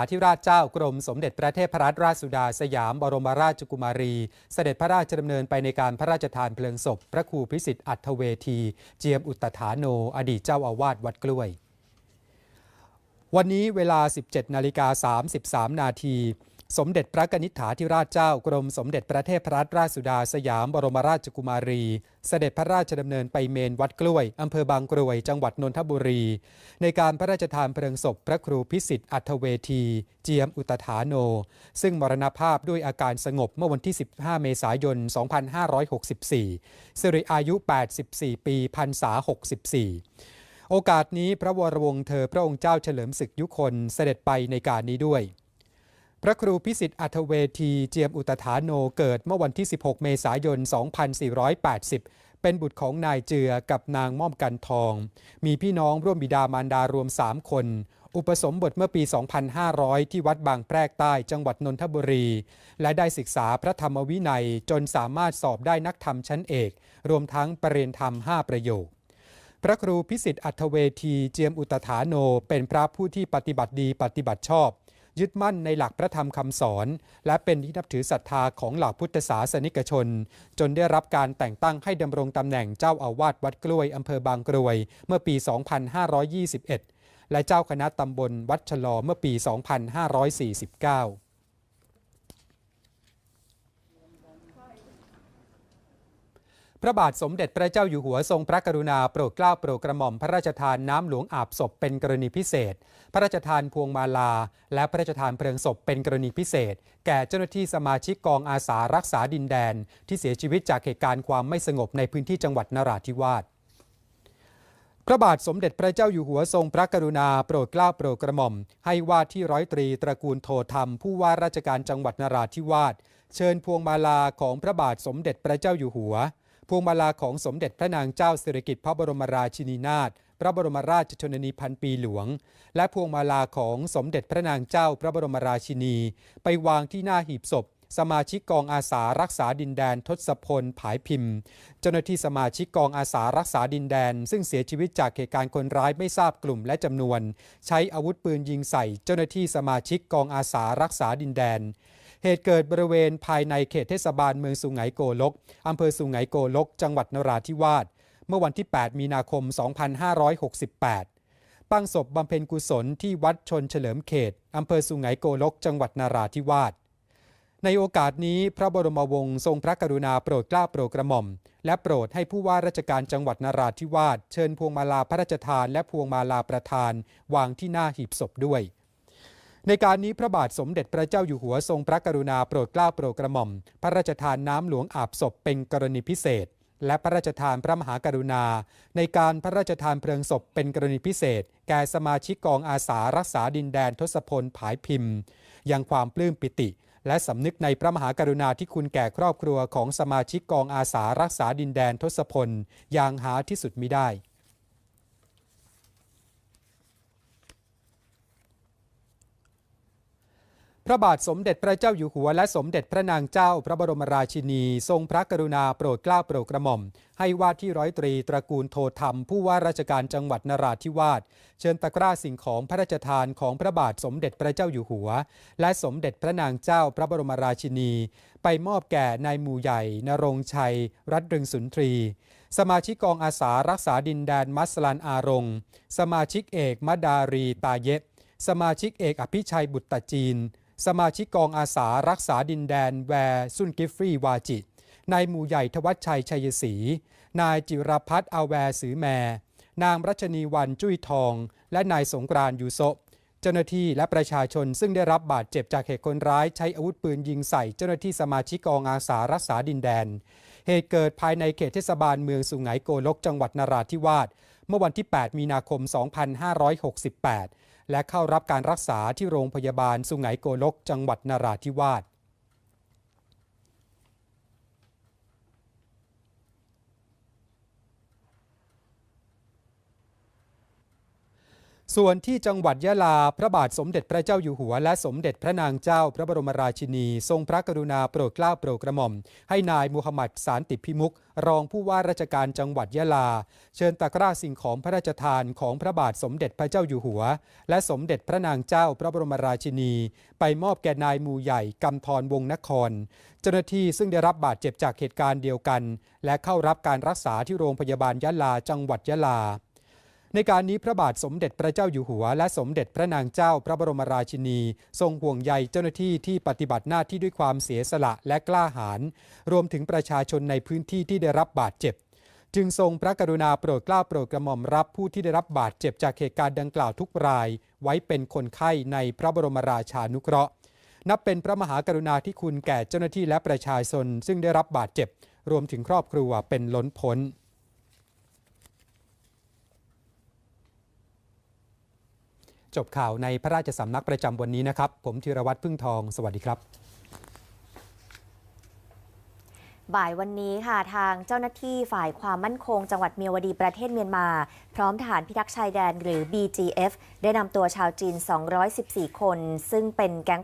าธิราชเจ้ากรมสมเด็จพระเทพรัตนราชสุดาสยามบรมราชกุมารี เสด็จพระราชดำเนินไปในการพระราชทานเพลิงศพ พระครูพิสิทธิ์อัทเวที เจียมอุตตฐานโน อดีตเจ้าอาวาสวัดกล้วย วันนี้เวลา 17 นาฬิกา 33 นาที สมเด็จพระกนิษฐาธิราชเจ้ากรมสมเด็จพระเทพรัตนราชสุดาสยามบรมราชกุมารี เสด็จพระราชดำเนินไปเมนวัดกล้วยอำเภอบางกรวย จังหวัดนนทบุรี ในการพระราชทานเพลิงศพพระครูพิสิทธิ์อัถเวที เจียมอุตฐานโน ซึ่งมรณภาพด้วยอาการสงบเมื่อวันที่ 15 เมษายน 2564 สิริอายุ 84 ปีพรรษา 64 โอกาสนี้พระวรวงศ์เธอพระองค์เจ้าเฉลิมศึกยุคนเสด็จไปในการนี้ด้วย พระครูพิสิทธิ์อัถเวทีเจียมอุตฐานโนเกิดเมื่อวันที่ 16 เมษายน 2480 เป็นบุตรของนายเจือกับนางม่อมกันทอง มีพี่น้องร่วมบิดามารดารวม 3 คน อุปสมบทเมื่อปี 2500 ที่วัดบางแพรกใต้จังหวัดนนทบุรี และได้ศึกษาพระธรรมวินัยจนสามารถสอบได้นักธรรมชั้นเอก รวมทั้งประเรียนธรรม 5 ประโยคพระครูพิสิทธิ์อัถเวทีเจียมอุตฐานโน เป็นพระผู้ที่ปฏิบัติดีปฏิบัติชอบ ยึดมั่นในหลักพระธรรมคำสอน และเป็นที่นับถือศรัทธาของเหล่าพุทธศาสนิกชน จนได้รับการแต่งตั้งให้ดำรงตำแหน่งเจ้าอาวาสวัดกล้วยอำเภอบางกรวย เมื่อปี 2521 และเจ้าคณะตำบลวัดชะลอเมื่อปี 2549 พระบาทสมเด็จพระเจ้าอยู่หัวทรงพระกรุณาโปรดเกล้าโปรดกระหม่อมพระราชทานน้ำหลวงอาบศพเป็นกรณีพิเศษ พระราชทานพวงมาลา และพระราชทานเพลิงศพเป็นกรณีพิเศษ แก่เจ้าหน้าที่สมาชิกกองอาสารักษาดินแดน ที่เสียชีวิตจากเหตุการณ์ความไม่สงบในพื้นที่จังหวัดนราธิวาสพระบาทสมเด็จพระเจ้าอยู่หัวทรงพระกรุณาโปรดเกล้าโปรดกระหม่อม ให้ว่าที่ร้อยตรีตระกูลโทธรรม ผู้ว่าราชการจังหวัดนราธิวาสเชิญพวงมาลาของพระบาทสมเด็จพระเจ้าอยู่หัว พวงมาลาของสมเด็จพระนางเจ้าสิริกิติ์พระบรมราชินีนาถพระบรมราชชนนีพันปีหลวง และพวงมาลาของสมเด็จพระนางเจ้าพระบรมราชินี ไปวางที่หน้าหีบศพ สมาชิกกองอาสารักษาดินแดนทศพลผายพิมพ์ เจ้าหน้าที่สมาชิกกองอาสารักษาดินแดน ซึ่งเสียชีวิตจากเหตุการณ์คนร้ายไม่ทราบกลุ่มและจำนวน ใช้อาวุธปืนยิงใส่เจ้าหน้าที่สมาชิกกองอาสารักษาดินแดน เหตุเกิดบริเวณภายในเขตเทศบาลเมืองสุไหงโกลกอำเภอสุไหงโกลก จังหวัดนราธิวาส เมื่อวันที่ 8 มีนาคม 2568 ตั้งศพบำเพ็ญกุศลที่วัดชนเฉลิมเขตอำเภอสุไหงโกลก จังหวัดนราธิวาส ในโอกาสนี้พระบรมวงศ์ทรงพระกรุณาโปรดเกล้าโปรดกระหม่อม และโปรดให้ผู้ว่าราชการจังหวัดนราธิวาสเชิญพวงมาลาพระราชทาน และพวงมาลาประธาน วางที่หน้าหีบศพด้วย ในการนี้พระบาทสมเด็จพระเจ้าอยู่หัวทรงพระกรุณาโปรดเกล้าโปรดกระหม่อม พระราชทานน้ำหลวงอาบศพเป็นกรณีพิเศษ และพระราชทานพระมหากรุณา ในการพระราชทานเพลิงศพเป็นกรณีพิเศษ แก่สมาชิกกองอาสารักษาดินแดนทศพลผายพิมพ์ยังความปลื้มปิติ และสำนึกในพระมหากรุณาที่คุณแก่ครอบครัวของสมาชิกกองอาสารักษาดินแดนทศพลอย่างหาที่สุดมิได้ พระบาทสมเด็จพระเจ้าอยู่หัวและสมเด็จพระนางเจ้าพระบรมราชินี ทรงพระกรุณาโปรดเกล้าโปรดกระหม่อม ให้ว่าที่ร้อยตรีตระกูลโทธรรม ผู้ว่าราชการจังหวัดนราธิวาสเชิญตะกร้าสิ่งของพระราชทานของพระบาทสมเด็จพระเจ้าอยู่หัว และสมเด็จพระนางเจ้าพระบรมราชินี ไปมอบแก่นายหมู่ใหญ่นรงชัย รัตรึงสุนทรีสมาชิกกองอาสารักษาดินแดนมัสลันอารงสมาชิกเอกมดารีตาเยะสมาชิกเอกอภิชัยบุตรจีน สมาชิกกองอาสารักษาดินแดนแวร์ซุนกิฟฟรีวาจิตนายหมู่ใหญ่ทวัชชัยชัยศรี นายจิรพัฒน์อาแวร์สือแม นางรัชนีวันจุ้ยทอง และนายสงกรานยูโซเจ้าหน้าที่และประชาชนซึ่งได้รับบาดเจ็บจากเหตุคนร้ายใช้อาวุธปืนยิงใส่เจ้าหน้าที่สมาชิกกองอาสารักษาดินแดน เหตุเกิดภายในเขตเทศบาลเมืองสุไหงโกลกจังหวัดนราธิวาสเมื่อวันที่ 8 มีนาคม 2568 และเข้ารับการรักษาที่โรงพยาบาลสุไหงโกลกจังหวัดนราธิวาส ส่วนที่จังหวัดยะลา พระบาทสมเด็จพระเจ้าอยู่หัว และสมเด็จพระนางเจ้า พระบรมราชินี ทรงพระกรุณาโปรดเกล้าโปรดกระหม่อม ให้นายมูฮัมหมัดสารติพิมุก รองผู้ว่าราชการจังหวัดยะลา เชิญตะกร้าสิ่งของพระราชทานของพระบาทสมเด็จพระเจ้าอยู่หัว และสมเด็จพระนางเจ้า พระบรมราชินี ไปมอบแก่นายมูใหญ่กำธรวงนคร เจ้าหน้าที่ซึ่งได้รับบาดเจ็บจากเหตุการณ์เดียวกัน และเข้ารับการรักษาที่โรงพยาบาลยะลาจังหวัดยะลา ในการนี้พระบาทสมเด็จพระเจ้าอยู่หัว และสมเด็จพระนางเจ้าพระบรมราชินี ทรงห่วงใยเจ้าหน้าที่ที่ปฏิบัติหน้าที่ด้วยความเสียสละและกล้าหาญรวมถึงประชาชนในพื้นที่ที่ได้รับบาดเจ็บ จึงทรงพระกรุณาโปรดเกล้าโปรดกระหม่อมรับผู้ที่ได้รับบาดเจ็บจากเหตุการณ์ดังกล่าวทุกราย ไว้เป็นคนไข้ในพระบรมราชานุเคราะห์ นับเป็นพระมหากรุณาธิคุณแก่เจ้าหน้าที่และประชาชนซึ่งได้รับบาดเจ็บ รวมถึงครอบครัวเป็นล้นพ้น จบข่าวในพระราชสำนักประจำวันนี้นะครับ ผมธีรวัตรพึ่งทอง สวัสดีครับบ่ายวันนี้ค่ะทางเจ้าหน้าที่ฝ่ายความมั่นคง จังหวัดเมียวดีประเทศเมียนมา พร้อมทหารพิทักษ์ชายแดนหรือ BGF ได้นำตัวชาวจีน 214 คน ซึ่งเป็นแก๊ง